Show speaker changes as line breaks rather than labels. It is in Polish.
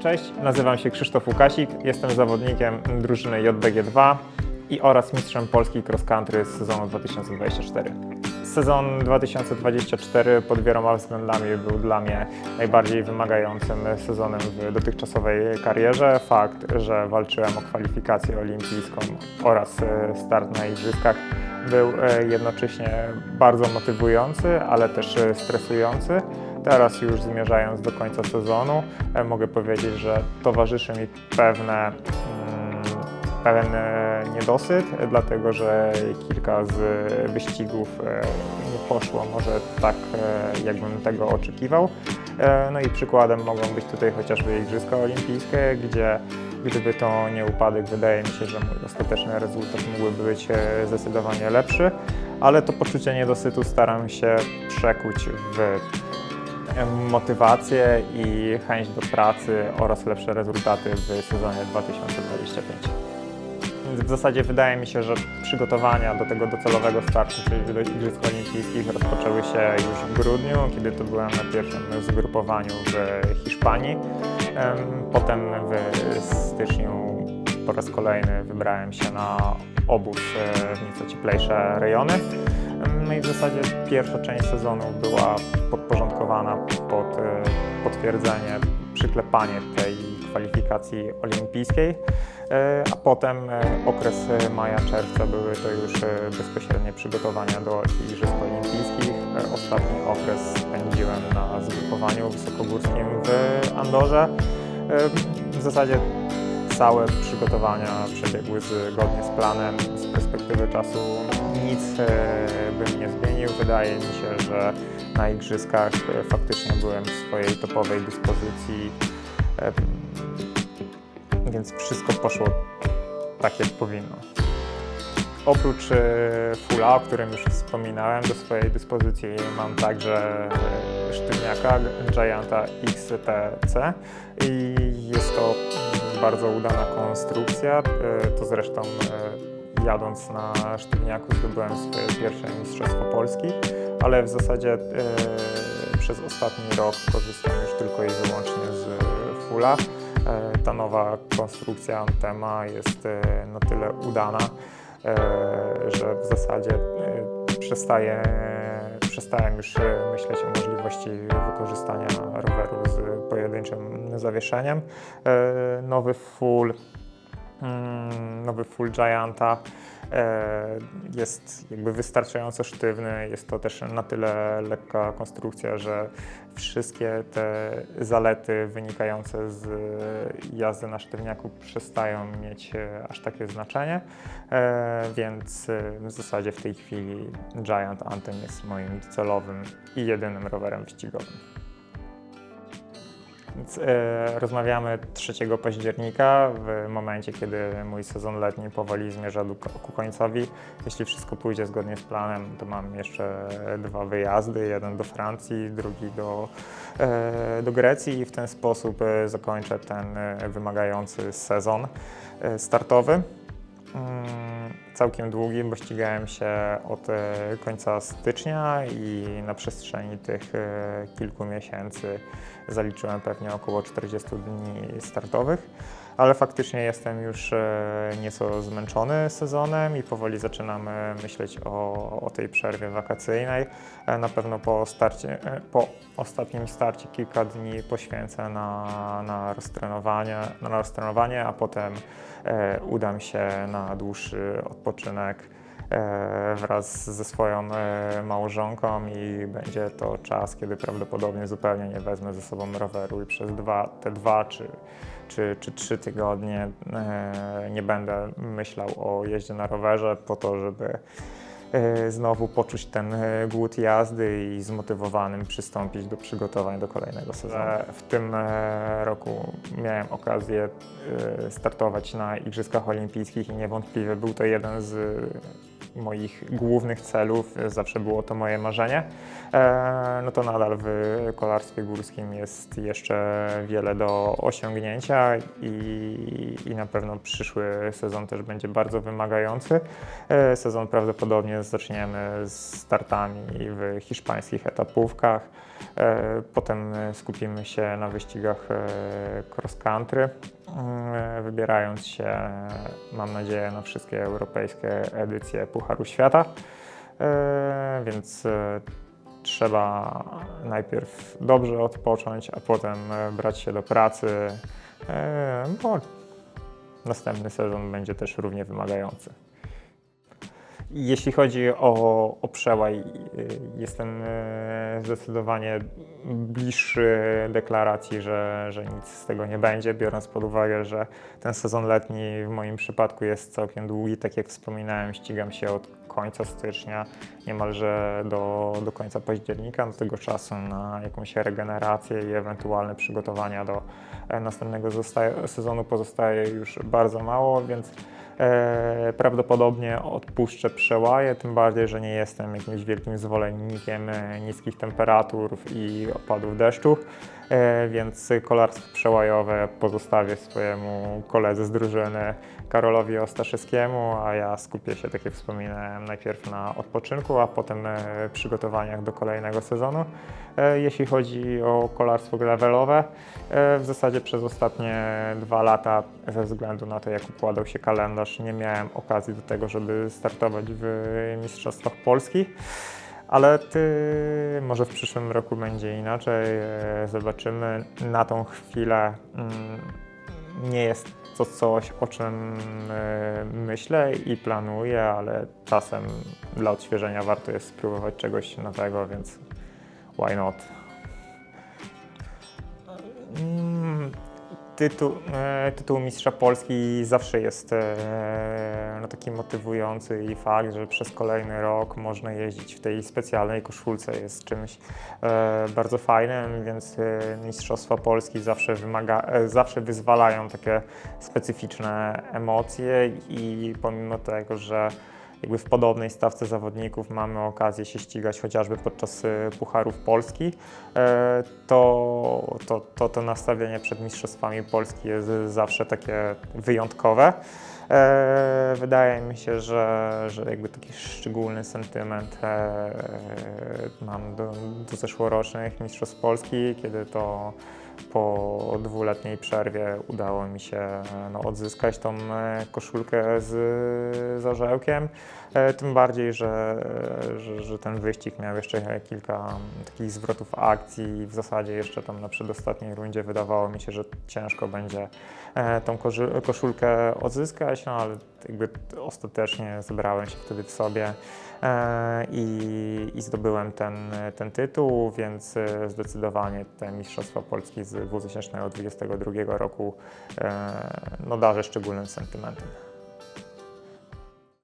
Cześć, nazywam się Krzysztof Łukasik, jestem zawodnikiem drużyny JBG2 i oraz mistrzem Polski cross country z sezonu 2024. Sezon 2024 pod wieloma względami był dla mnie najbardziej wymagającym sezonem w dotychczasowej karierze. Fakt, że walczyłem o kwalifikację olimpijską oraz e, start na igrzyskach był e, jednocześnie bardzo motywujący, ale też e, stresujący. Teraz już zmierzając do końca sezonu, e, mogę powiedzieć, że towarzyszy mi pewne, mm, pewien e, niedosyt, dlatego że kilka z wyścigów e, nie poszło może tak, jakbym tego oczekiwał. No i przykładem mogą być tutaj chociażby Igrzyska Olimpijskie, gdzie gdyby to nie upadek, wydaje mi się, że mój ostateczny rezultat mógłby być zdecydowanie lepszy, ale to poczucie niedosytu staram się przekuć w motywację i chęć do pracy oraz lepsze rezultaty w sezonie 2025. Więc w zasadzie wydaje mi się, że przygotowania do tego docelowego startu, czyli do Igrzysk Olimpijskich rozpoczęły się już w grudniu, kiedy to byłem na pierwszym zgrupowaniu w Hiszpanii. Em, Potem w styczniu po raz kolejny wybrałem się na obóz e, w nieco cieplejsze rejony. No i w zasadzie pierwsza część sezonu była podporządkowana pod e, potwierdzenie, przyklepanie tej kwalifikacji olimpijskiej, E, a potem e, okres maja-czerwca były to już bezpośrednie przygotowania do Igrzysk Olimpijskich. Ostatni okres spędziłem na zgrupowaniu wysokogórskim w Andorze. W zasadzie całe przygotowania przebiegły zgodnie z planem. Z perspektywy czasu nic e, bym nie zmienił. Wydaje mi się, że na igrzyskach e, faktycznie byłem w swojej topowej dyspozycji, e, więc wszystko poszło tak, jak powinno. Oprócz Fula, o którym już wspominałem, do swojej dyspozycji mam także sztywniaka Gianta XTC i jest to mm, bardzo udana konstrukcja. To zresztą jadąc na sztywniaku zdobyłem swoje pierwsze Mistrzostwo Polski, ale w zasadzie e, przez ostatni rok korzystam już tylko i wyłącznie z Fula. E, Ta nowa konstrukcja Antema jest e, na tyle udana, e, że w zasadzie e, przestaję, przestałem już e, myśleć o możliwości wykorzystania roweru z pojedynczym zawieszeniem. E, Nowy full, nowy full Gianta e, jest jakby wystarczająco sztywny. Jest to też na tyle lekka konstrukcja, że wszystkie te zalety wynikające z jazdy na sztywniaku przestają mieć e, aż takie znaczenie, e, więc w zasadzie w tej chwili Giant Anthem jest moim docelowym i jedynym rowerem wyścigowym. Więc, e, rozmawiamy 3 października, w momencie, kiedy mój sezon letni powoli zmierza do, ku końcowi. Jeśli wszystko pójdzie zgodnie z planem, to mam jeszcze dwa wyjazdy, jeden do Francji, drugi do, e, do Grecji i w ten sposób e, zakończę ten wymagający sezon startowy. Mm, Całkiem długi, bo ścigałem się od e, końca stycznia i na przestrzeni tych e, kilku miesięcy zaliczyłem pewnie około 40 dni startowych, ale faktycznie jestem już e, nieco zmęczony sezonem i powoli zaczynam e, myśleć o, o tej przerwie wakacyjnej. E, Na pewno po, starcie, e, po ostatnim starcie kilka dni poświęcę na, na, roztrenowanie, na roztrenowanie, a potem udam się na dłuższy odpoczynek wraz ze swoją małżonką i będzie to czas, kiedy prawdopodobnie zupełnie nie wezmę ze sobą roweru i przez dwa, te dwa czy, czy, czy trzy tygodnie e, nie będę myślał o jeździe na rowerze po to, żeby znowu poczuć ten e, głód jazdy i zmotywowanym przystąpić do przygotowań do kolejnego sezonu. W tym e, roku miałem okazję e, startować na Igrzyskach Olimpijskich i niewątpliwie był to jeden z moich głównych celów, e, zawsze było to moje marzenie, e, no to nadal w kolarstwie górskim jest jeszcze wiele do osiągnięcia i, i na pewno przyszły sezon też będzie bardzo wymagający. E, Sezon prawdopodobnie zaczniemy z startami w hiszpańskich etapówkach. E, Potem e, skupimy się na wyścigach e, cross country, mm, wybierając się, mam nadzieję, na wszystkie europejskie edycje Pucharu Świata. Więc trzeba najpierw dobrze odpocząć, a potem brać się do pracy, bo następny sezon będzie też równie wymagający. Jeśli chodzi o, o przełaj, y, jestem y, zdecydowanie bliższy deklaracji, że, że nic z tego nie będzie, biorąc pod uwagę, że ten sezon letni w moim przypadku jest całkiem długi. Tak jak wspominałem, ścigam się od końca stycznia niemalże do, do końca października. Do tego czasu na jakąś regenerację i ewentualne przygotowania do e, następnego sezonu pozostaje już bardzo mało, więc E, prawdopodobnie odpuszczę przełaje, tym bardziej, że nie jestem jakimś wielkim zwolennikiem e, niskich temperatur i opadów deszczu, więc kolarstwo przełajowe pozostawię swojemu koledze z drużyny Karolowi Ostaszewskiemu, a ja skupię się, tak jak wspominałem, najpierw na odpoczynku, a potem e, przygotowaniach do kolejnego sezonu. E, Jeśli chodzi o kolarstwo gravelowe, e, w zasadzie przez ostatnie dwa lata, ze względu na to, jak układał się kalendarz, nie miałem okazji do tego, żeby startować w Mistrzostwach Polski. Ale ty, może w przyszłym roku będzie inaczej, e, zobaczymy. Na tą chwilę mm, nie jest to coś, o czym e, myślę i planuję, ale czasem dla odświeżenia warto jest spróbować czegoś nowego, więc why not? Mm, Tytuł, e, tytuł Mistrza Polski zawsze jest taki motywujący i fakt, że przez kolejny rok można jeździć w tej specjalnej koszulce jest czymś e, bardzo fajnym, więc e, Mistrzostwa Polski zawsze, wymaga, e, zawsze wyzwalają takie specyficzne emocje i pomimo tego, że jakby w podobnej stawce zawodników mamy okazję się ścigać chociażby podczas e, Pucharów Polski, e, to, to, to, to nastawienie przed Mistrzostwami Polski jest zawsze takie wyjątkowe. E, Wydaje mi się, że, że jakby taki szczególny sentyment e, mam do, do zeszłorocznych Mistrzostw Polski, kiedy to po dwuletniej przerwie udało mi się no, odzyskać tą e, koszulkę z zarzełkiem. E, Tym bardziej, że, że, że ten wyścig miał jeszcze kilka takich zwrotów akcji. W zasadzie jeszcze tam na przedostatniej rundzie wydawało mi się, że ciężko będzie e, tą koszulkę odzyskać, no ale jakby ostatecznie zebrałem się wtedy w sobie e, i, i zdobyłem ten, ten tytuł, więc e, zdecydowanie te Mistrzostwa Polski z 2022 roku e, no, darzę szczególnym sentymentem.